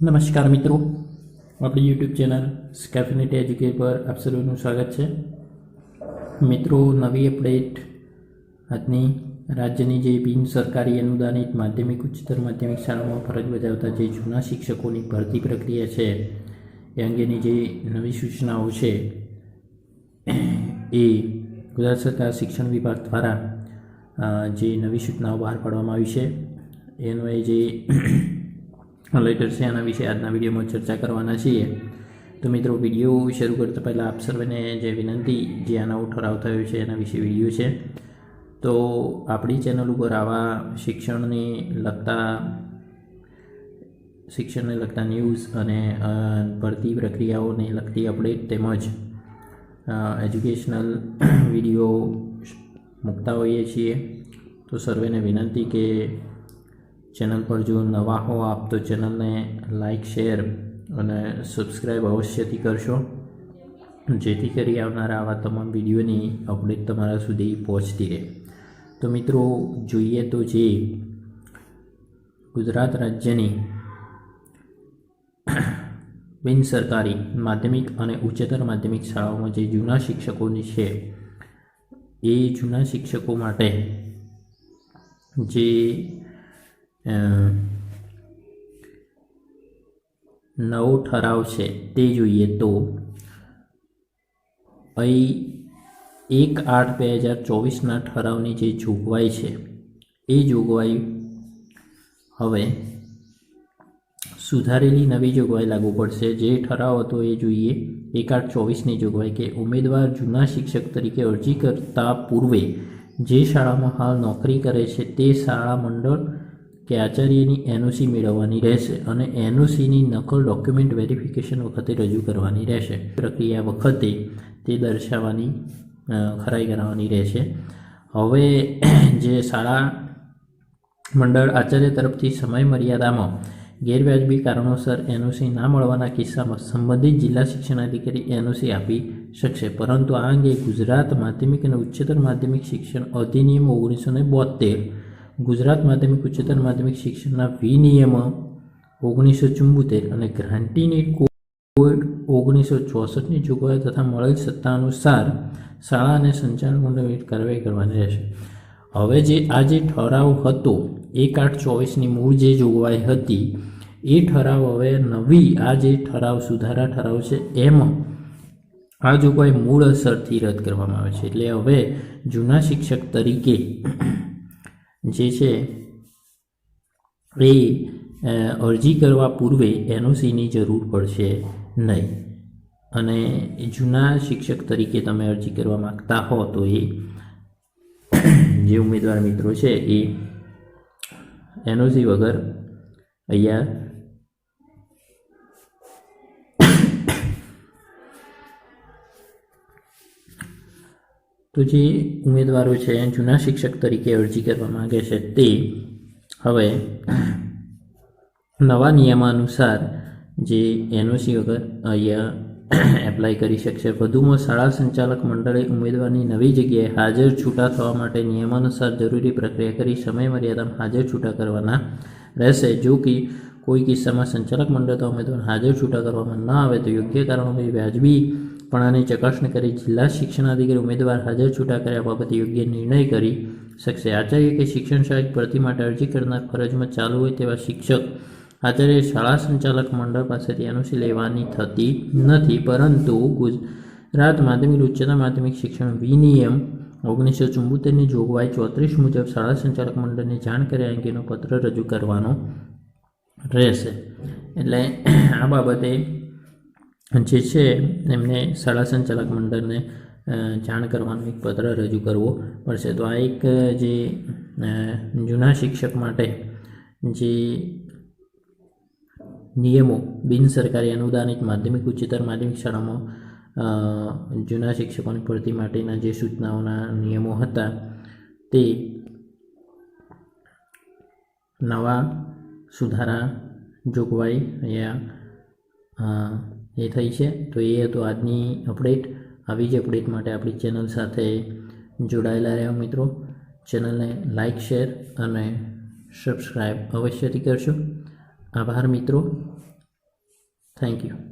નમસ્કાર મિત્રો, આપણી યુટ્યુબ ચેનલ સ્કેફિનેટ એજ્યુકેટ પર આપ સર્વેનું સ્વાગત છે. મિત્રો, નવી અપડેટ આજની રાજ્યની જે બિન સરકારી અનુદાનિત માધ્યમિક, ઉચ્ચતર માધ્યમિક શાળામાં ફરજ બજાવતા જે જૂના શિક્ષકોની ભરતી પ્રક્રિયા છે, એ અંગેની જે નવી સૂચનાઓ છે, એ ગુજરાત સરકાર શિક્ષણ વિભાગ દ્વારા જે નવી સૂચનાઓ બહાર પાડવામાં આવી છે, એનો એ જે લેટર છે, એના વિશે આજના વિડીયોમાં ચર્ચા કરવાના છીએ. તો મિત્રો, વીડિયો શરૂ કરતા પહેલાં આપ સર્વેને જે વિનંતી. જે આના ઠરાવ થયો છે, એના વિશે વીડિયો છે. તો આપણી ચેનલ ઉપર આવા શિક્ષણને લગતા શિક્ષણને લગતા ન્યૂઝ અને ભરતી પ્રક્રિયાઓને લગતી અપડેટ તેમજ એજ્યુકેશનલ વીડિયો મૂકતા હોઈએ છીએ. તો સર્વેને વિનંતી કે ચેનલ પર જો નવા હો આપ, તો ચેનલને લાઈક, શેર અને સબસ્ક્રાઈબ અવશ્યથી કરશો. જેથી કરી આવનારા આવા તમામ વિડીયોની અપડેટ તમારા સુધી પહોંચતી રહે. તો મિત્રો, જોઈએ તો જે ગુજરાત રાજ્યની બિન સરકારી માધ્યમિક અને ઉચ્ચતર માધ્યમિક શાળાઓમાં જે જૂના શિક્ષકોની છે, એ જૂના શિક્ષકો માટે જે નવો ઠરાવ છે તે જોઈએ તો અહીં એક આઠ બે હજાર ચોવીસના ઠરાવની જે જોગવાઈ છે, એ જોગવાઈ હવે સુધારેલી નવી જોગવાઈ લાગુ પડશે. જે ઠરાવ હતો એ જોઈએ. એક આઠ ચોવીસની જોગવાઈ કે ઉમેદવાર જૂના શિક્ષક તરીકે અરજી કરતા પૂર્વે જે શાળામાં હાલ નોકરી કરે છે તે શાળા મંડળ કે આચાર્યની એનઓસી મેળવવાની રહેશે અને એનઓસીની નકલ ડોક્યુમેન્ટ વેરિફિકેશન વખતે રજૂ કરવાની રહેશે. પ્રક્રિયા વખતે તે દર્શાવવાની ખરાઈ કરાવવાની રહેશે. હવે જે શાળા મંડળ આચાર્ય તરફથી સમય મર્યાદામાં ગેરવ્યાજબી કારણોસર એનઓસી ના મળવાના કિસ્સામાં સંબંધિત જિલ્લા શિક્ષણાધિકારી એનઓસી આપી શકશે. પરંતુ આ અંગે ગુજરાત માધ્યમિક અને ઉચ્ચતર માધ્યમિક શિક્ષણ અધિનિયમ ઓગણીસો ને બોતેર ગુજરાત માધ્યમિક ઉચ્ચતર માધ્યમિક શિક્ષણના વિનિયમ ઓગણીસો ચુંબોતેર અને ગ્રાન્ટીની કોવિડ ઓગણીસો ચોસઠની જોગવાઈ તથા મળેલ સત્તા અનુસાર શાળા અને સંચાલન મંડળ કાર્યવાહી કરવાની રહેશે. હવે જે આ જે ઠરાવ હતો, એક આઠ ચોવીસની મૂળ જે જોગવાઈ હતી, એ ઠરાવ હવે નવી આ જે ઠરાવ સુધારા ઠરાવ છે, એમાં આ જોગવાઈ મૂળ અસરથી રદ કરવામાં આવે છે. એટલે હવે જૂના શિક્ષક તરીકે જે છે, એ અરજી કરવા પૂર્વે એનઓસીની જરૂર પડશે નહીં. અને જૂના શિક્ષક તરીકે તમે અરજી કરવા માગતા હો તો એ, જે ઉમેદવાર મિત્રો છે એ એનઓસી વગર અહીંયા તો જે ઉમેદવારો છે જૂના શિક્ષક તરીકે અરજી કરવા માગે છે, તે હવે નવા નિયમાનુસાર જે એનઓસી વગર, અહીંયા એપ્લાય કરી શકશે. વધુમાં શાળા સંચાલક મંડળે ઉમેદવારની નવી જગ્યાએ હાજર છૂટા થવા માટે નિયમાનુસાર જરૂરી પ્રક્રિયા કરી સમયમર્યાદામાં હાજર છૂટા કરવાના રહેશે. જો કે કોઈ કિસ્સામાં સંચાલક મંડળ ઉમેદવાર હાજર છૂટા કરવામાં ન આવે, તો યોગ્ય કારણોથી વ્યાજબીપણાની ચકાસણી કરી જિલ્લા શિક્ષણાધિકારી ઉમેદવાર હાજર છૂટા કર્યા બાબતે યોગ્ય નિર્ણય કરી શકશે. આચાર્ય કે શિક્ષણ સહાયક ભરતી માટે અરજી કરનાર ફરજમાં ચાલુ હોય તેવા શિક્ષક આચાર્ય શાળા સંચાલક મંડળ પાસેથી એનઓસી લેવાની થતી નથી. પરંતુ ગુજરાત માધ્યમિક ઉચ્ચતર માધ્યમિક શિક્ષણ વિનિયમ ઓગણીસો ચુંબોતેરની જોગવાઈ ચોત્રીસ મુજબ શાળા સંચાલક મંડળને જાણ કર્યા અંગેનો પત્ર રજૂ કરવાનો રહેશે. એટલે આ બાબતે જે છે, એમને શાળા સંચાલક મંડળને જાણ કરવાનો એક પત્ર રજૂ કરવો પડશે. તો આ એક, જે જૂના શિક્ષક માટે જે નિયમો બિન સરકારી અનુદાનિત માધ્યમિક, ઉચ્ચતર માધ્યમિક શાળામાં જૂના શિક્ષકોની ભરતી માટેના જે સૂચનાઓના નિયમો હતા, તે નવા સુધારા જોગવાઈ અહીંયા એ થઈ છે. તો એ હતો આજની અપડેટ આવી જ અપડેટ માટે આપણી ચેનલ સાથે જોડાયેલા રહ્યા મિત્રો. ચેનલને લાઇક શેર અને સબસ્ક્રાઈબ અવશ્યથી કરશો આભાર મિત્રો. Thank you